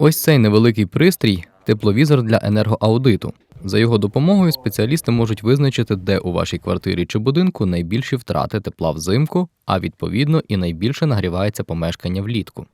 Ось цей невеликий пристрій тепловізор для енергоаудиту. За його допомогою спеціалісти можуть визначити, де у вашій квартирі чи будинку найбільші втрати тепла взимку, а відповідно і найбільше нагрівається помешкання влітку.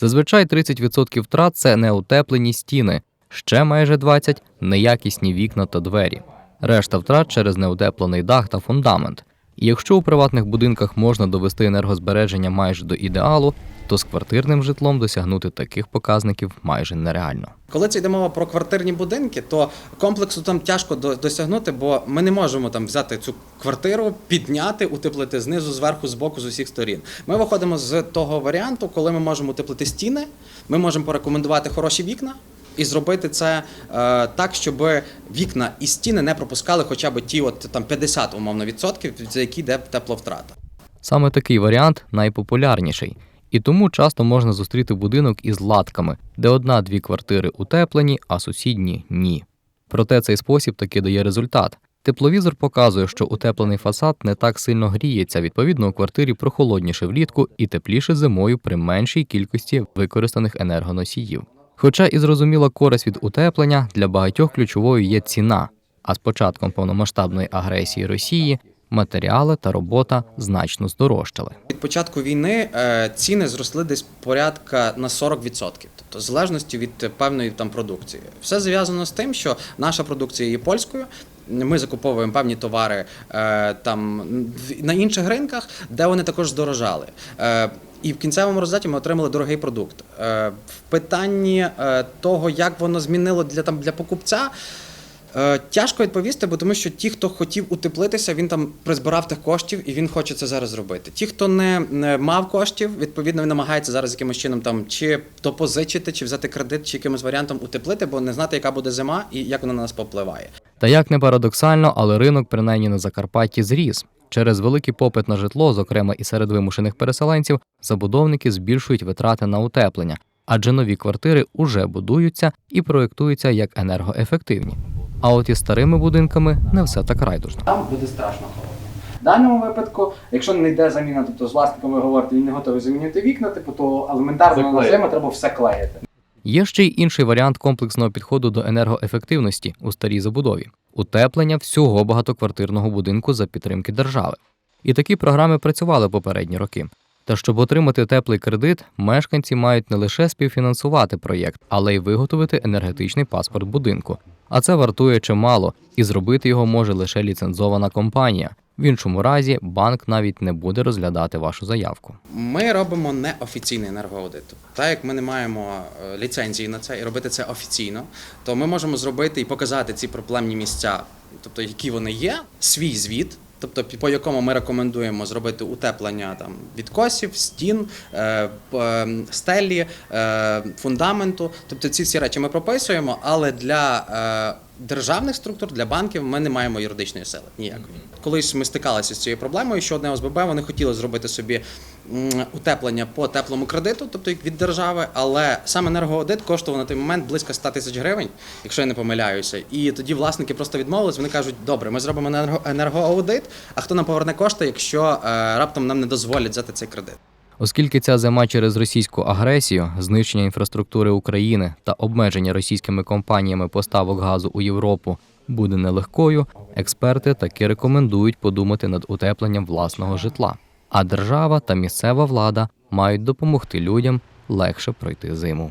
Зазвичай 30% втрат це неутеплені стіни, ще майже 20% неякісні вікна та двері. Решта втрат через неутеплений дах та фундамент. Якщо у приватних будинках можна довести енергозбереження майже до ідеалу, то з квартирним житлом досягнути таких показників майже нереально. Коли це йде мова про квартирні будинки, то комплексу там тяжко до- досягнути, бо ми не можемо там взяти цю квартиру, підняти, утеплити знизу, зверху, збоку, з усіх сторін. Ми виходимо з того варіанту, коли ми можемо утеплити стіни, ми можемо порекомендувати хороші вікна. І зробити це е, так, щоб вікна і стіни не пропускали хоча б ті от там 50 умовно відсотків, за які йде тепловтрата. Саме такий варіант найпопулярніший, і тому часто можна зустріти будинок із латками, де одна-дві квартири утеплені, а сусідні ні. Проте цей спосіб таки дає результат. Тепловізор показує, що утеплений фасад не так сильно гріється, відповідно, у квартирі прохолодніше влітку і тепліше зимою при меншій кількості використаних енергоносіїв. Хоча і зрозуміла користь від утеплення, для багатьох ключовою є ціна. А з початком повномасштабної агресії Росії матеріали та робота значно здорожчали. Від початку війни е, ціни зросли десь порядка на 40%, тобто в залежності від е, певної там продукції. Все зв'язано з тим, що наша продукція є польською. Ми закуповуємо певні товари е, там на інших ринках, де вони також здорожали. І в кінцевому результаті ми отримали дорогий продукт. Е, в питанні е, того, як воно змінило для там для покупця. Е, Тяжко відповісти, бо тому що ті, хто хотів утеплитися, він там призбирав тих коштів і він хоче це зараз зробити. Ті, хто не, мав коштів, відповідно він намагається зараз якимось чином там чи то позичити, чи взяти кредит, чи якимось варіантом утеплити, бо не знати, яка буде зима і як вона на нас попливає. Та як не парадоксально, але ринок, принаймні на Закарпатті, зріс. Через великий попит на житло, зокрема і серед вимушених переселенців, забудовники збільшують витрати на утеплення, адже нові квартири уже будуються і проєктуються як енергоефективні. А от із старими будинками не все так райдужно. там буде страшно холодно. В даному випадку, якщо не йде заміна, тобто з власником ви говорите, він не готовий замінювати вікна, типу, то елементарно на зиму треба все клеїти. Є ще й інший варіант комплексного підходу до енергоефективності у старій забудові утеплення всього багатоквартирного будинку за підтримки держави. І такі програми працювали попередні роки. Та щоб отримати теплий кредит, мешканці мають не лише співфінансувати проєкт, але й виготовити енергетичний паспорт будинку. А це вартує чимало, і зробити його може лише ліцензована компанія. В іншому разі банк навіть не буде розглядати вашу заявку. Ми робимо неофіційний енергоаудит. Так як ми не маємо е, ліцензії на це і робити це офіційно, то ми можемо зробити і показати ці проблемні місця, тобто які вони є, свій звіт. Тобто, по якому ми рекомендуємо зробити утеплення там відкосів, стін, е, е, стелі, е, фундаменту. Тобто ці всі речі ми прописуємо, але для е, державних структур, для банків ми не маємо юридичної сили ніякої. Колись ми стикалися з цією проблемою, що одне ОСББ вони хотіли зробити собі утеплення по теплому кредиту, тобто від держави, але сам енергоаудит коштував на той момент близько 100 тисяч гривень, якщо я не помиляюся. І тоді власники просто відмовились. Вони кажуть, добре, ми зробимо енерго- енергоаудит, а хто нам поверне кошти, якщо е, раптом нам не дозволять взяти цей кредит. Оскільки ця зима через російську агресію, знищення інфраструктури України та обмеження російськими компаніями поставок газу у Європу буде нелегкою, експерти таки рекомендують подумати над утепленням власного житла. А держава та місцева влада мають допомогти людям легше пройти зиму.